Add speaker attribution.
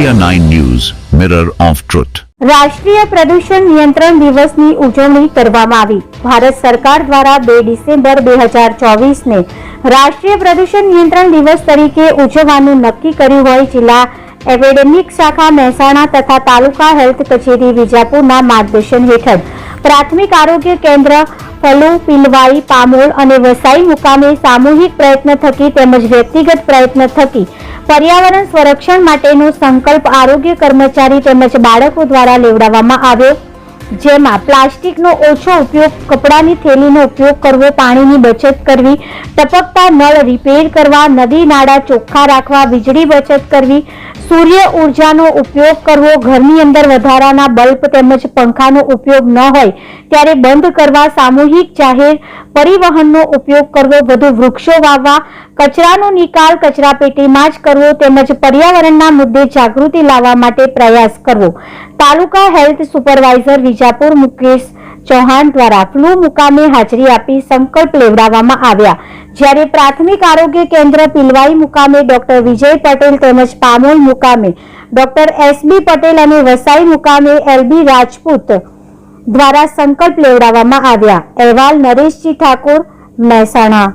Speaker 1: India 9 News, Mirror of Truth.
Speaker 2: રાષ્ટ્રીય પ્રદૂષણ નિયંત્રણ દિવસની ઉજવણી કરવામાં આવી ભારત સરકાર દ્વારા બે ડિસેમ્બર બે હજાર ચોવીસને રાષ્ટ્રીય પ્રદૂષણ નિયંત્રણ દિવસ તરીકે ઉજવવાનું નક્કી કર્યું હોય જિલ્લા એકેડેમિક શાખા મહેસાણા તથા તાલુકા હેલ્થ કચેરી વિજાપુરના માર્ગદર્શન હેઠળ પ્રાથમિક આરોગ્ય કેન્દ્ર ફલુ પિલવાઈ પામોલ અને વસાઈ મુકામે સામૂહિક પ્રયત્ન થકી તેમજ વ્યક્તિગત પ્રયત્ન થકી પર્યાવરણ સંરક્ષણ માટેનો સંકલ્પ આરોગ્ય કર્મચારી તેમજ બાળકો દ્વારા લેવડાવવામાં આવ્યો. જેમાં પ્લાસ્ટિકનો ઓછો ઉપયોગ, કપડાની થેલીનો ઉપયોગ કરવો, પાણીની બચત કરવી, ટપકતા નળ રિપેર કરવા, નદી નાળા ચોખ્ખા રાખવા, વીજળી બચત કરવી, સૂર્ય ઉર્જાનો ઉપયોગ કરવો, ઘરની અંદર વધારાના બલ્બ તેમજ પંખાનો ઉપયોગ ન હોય, ત્યારે બંધ કરવા, સામૂહિક જાહેર પરિવહનનો ઉપયોગ કરવો, વધુ વૃક્ષો વાવવા, કચરાનો નિકાલ કચરાપેટીમાં જ કરવો તેમજ પર્યાવરણના મુદ્દે જાગૃતિ લાવવા માટે પ્રયાસ કરવો. તાલુકા હેલ્થ સુપરવાઇઝર વિજાપુર મુકેશ ચૌહાણ દ્વારા ફ્લૂ મુકામે હાજરી આપી સંકલ્પ લેવડાવવામાં આવ્યા. જ્યારે પ્રાથમિક આરોગ્ય કેન્દ્ર પિલવાઈ મુકામે ડોક્ટર વિજય પટેલ તેમજ પામોલ મુકામે ડોક્ટર એસબી પટેલ અને વસાઈ મુકામે એલબી રાજપૂત દ્વારા સંકલ્પ લેવડાવવામાં આવ્યા. અહેવાલ નરેશજી ઠાકોર, મહેસાણા.